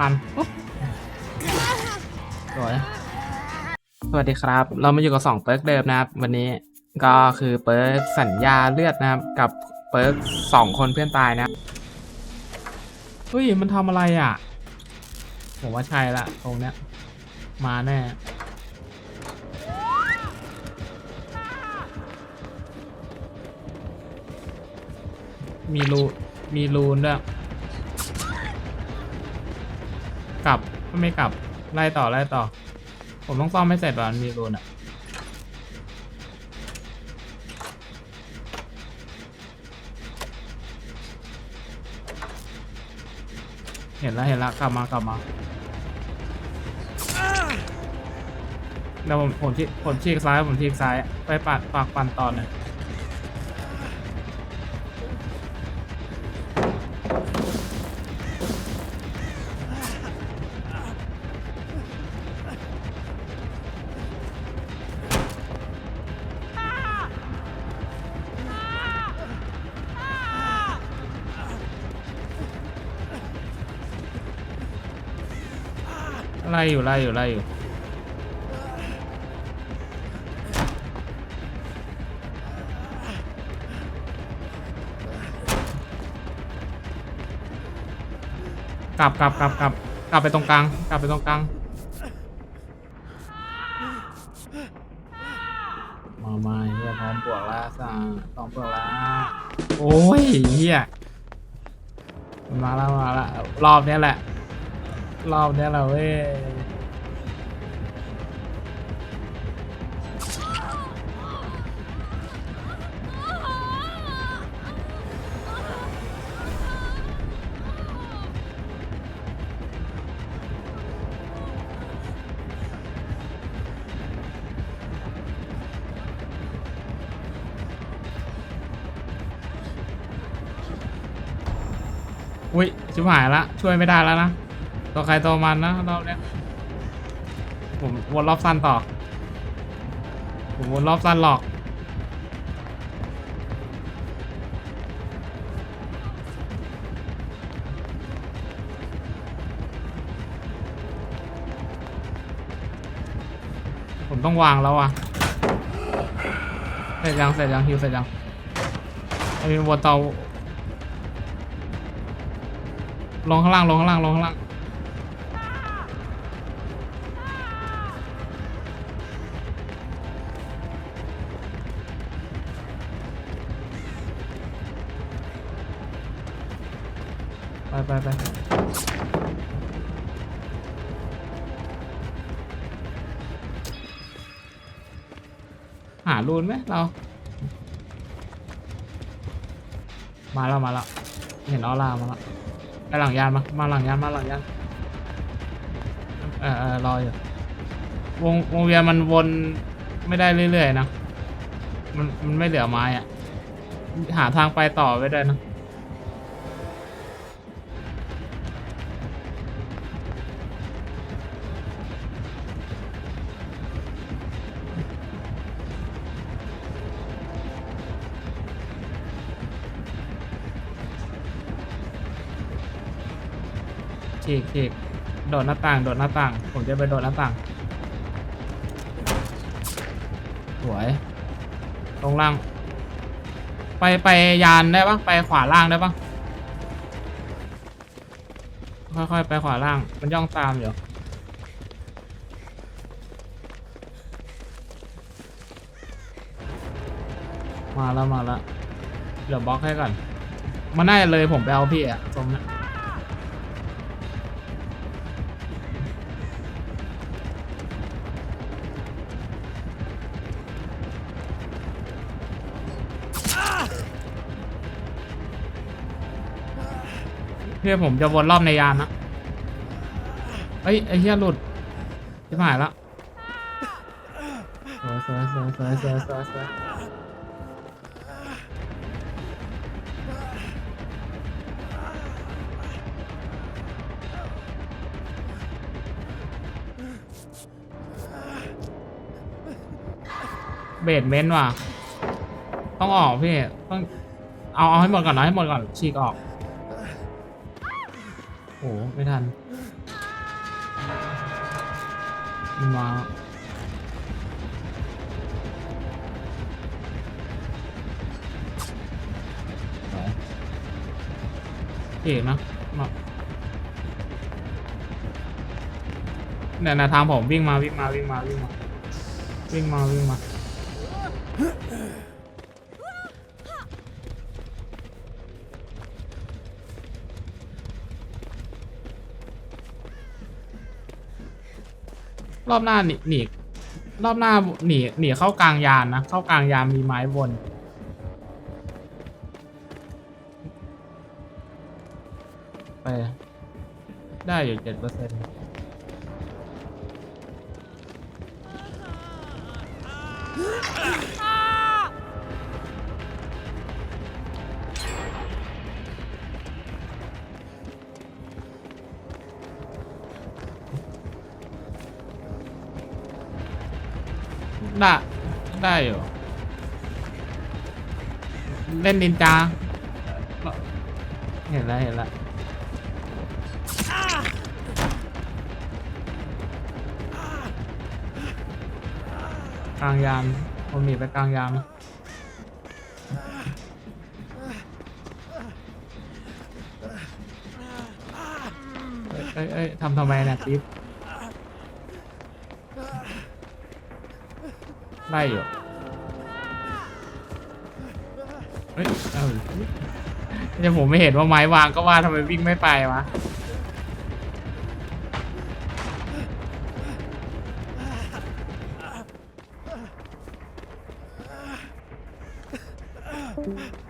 พันปุ๊บสวยสวัสดีครับ เรามาอยู่กับสองเปิร์กเดิมนะครับ วันนี้ก็คือเปิร์กสัญญาเลือดนะครับ กับเปิร์กสองคนเพื่อนตายนะเฮ้ย มันทำอะไรอะ ผมว่าใช่ละตรงเนี้ย มาแน่มีรูมีรูนด้วย กลับไม่กลับ ไล่ต่อ ไล่ต่อ ผมต้องซ่อมไม่เสร็จว่ะมันมีรูนอะ เห็นแล้วเห็นแล้วกลับมากลับมาเดี๋ยวผมผมชี้ผมชี้ซ้ายผมชี้ซ้าย ไปปัดฝากปันตอนหน่อย ล่อยู่ไล่อยู่ไล่อยู่กลับกลับกลับกลับกลับไปตรงกลางกลับไปตรงกลางมามาเฮียพร้อมบวกล้วสาพร้อมบวกล้วโอ้ยเฮียมาแล้วมาแล้วรอบนี้แหละ รอบเนี้ยแหลเว้ยอุ้ยชิบหายละ ช่วยไม่ได้แล้วนะ ตัวใครตัวมันนะรอบเนี้ยผมวนรอบสั้นต่อ ผมวนรอบสั้นหลอก ผมต้องวางแล้วอะ เสร็จยัง เสร็จยังฮิวเสร็จยังไอ้วนต่อลงข้างล่างลงข้างล่างลงข้างล่าง ไปไปไปหารูนไหมเรา มาแล้วมาแล้วเห็นออร่ามาแล้วไปหลังยานมามาหลังยานมาหลังยานเออเออรออยู่วงวงเวียนมันวนไม่ได้เรื่อยๆนะมันมันไม่เหลือไม้อะหาทางไปต่อไว้ได้นะ ฉีกฉีกโดดหน้าต่างโดดหน้าต่าง ผมจะไปโดดหน้าต่าง สวย ตรงล่าง ไปไปยานได้ปะไปขวาล่างได้ปะค่อยๆไปขวาล่าง มันย่องตามอยู่มาแล้วมาแล้วเดี๋ยวบล็อกให้ก่อน มันน่าจะเลยผมไปเอาพี่อะตรงนั้น พื่อผมจะวนรอบในยานนะเอ้ยไอ้เหี้ยหลุดชิบหายละสวยสวยสวยสวยสวยสวยสวยเบดเมนต์ว่ะ ต้องออกพี่ ต้อง เอาเอาให้หมดก่อนเอาให้หมดก่อนฉีกออก โอ้โหไม่ทันมัมาเอ๋มามาเนี่ยนะทางผมวิ่งมาวิ่งมาวิ่งมาวิ่งมาวิ่งมาวิ่งมา รอบหน้าหนีหนีรอบหน้าหนีหนีเข้ากลางยานนะ เข้ากลางยานมีไม้วนไปได้อยู่เจ็ดเปอร์เซ็นต์ ได้ได้อยู่เล่นดินจาเห็นแล้วเห็นแล้วกลางยามผมหนีไปกลางยามเอ้ยเอ้ยเอ้ยทำทำไมเนี่ยปิ๊บ ไล่อยู่เฮ้ยเอ้าเนี่ยผมไม่เห็นว่าไม้วางก็ว่าทำไมวิ่งไม่ไปวะอ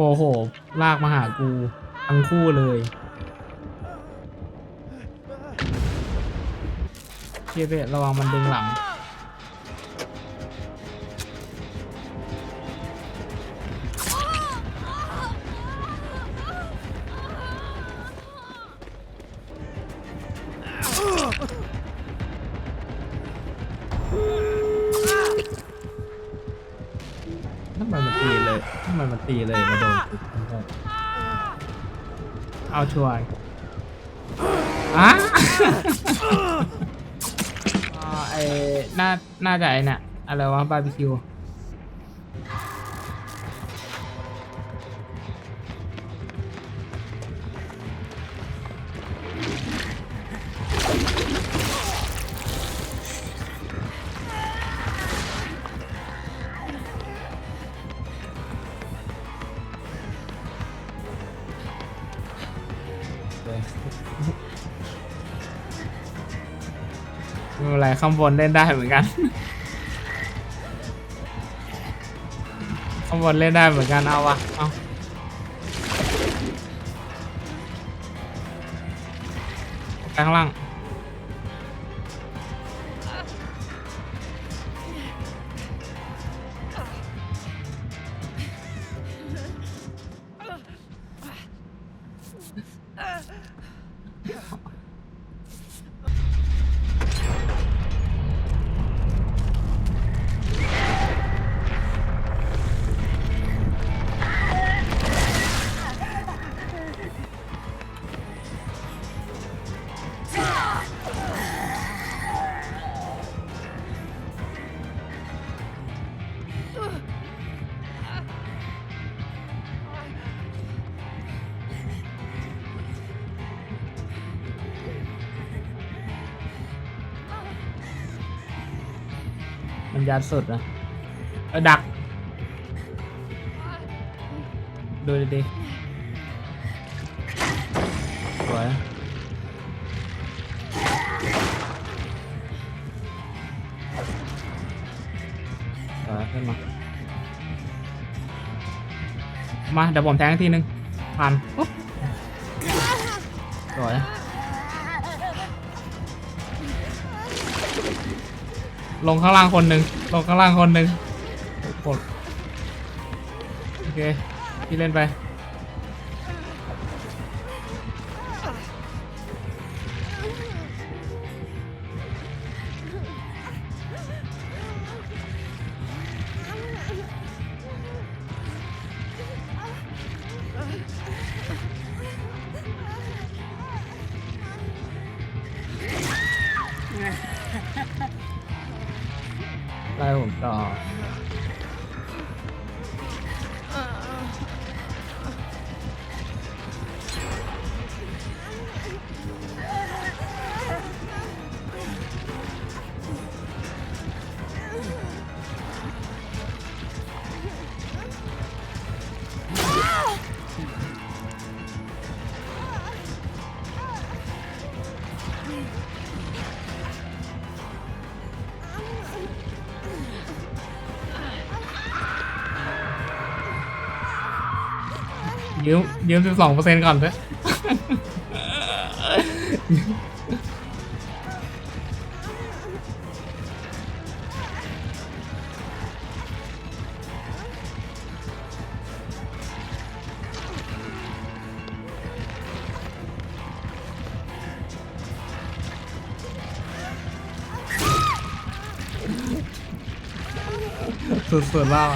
อ้โห ลากมาหากู ทั้งคู่เลยเชียเบะระวังมันดึงหลัง ทำไมมันตีเลยทำไมมันตีเลยมาโดน เอาช่วยอะ อ่าไอ้น่า น่าจะไอ้น่ะอะไรวะบาร์บีคิว ไม่เป็นไรข้างบนเล่นได้เหมือนกัน ข้างบนเล่นได้เหมือนกันเอาวะเอาข้างล่าง มันยัดสุดนะเออดัก ดูดีๆสวยสวยขึ้นมา มาเดี๋ยวผมแทงอีกทีนึงผ่านปุ๊บสวย ลงข้างล่างคนหนึ่งลงข้างล่างคนหนึ่งกดโอเคพี่เล่นไป ไล่ผม ยืมยืมสิบสองเปอร์เซ็นต์ก่อนเถอะสุดๆแล้ว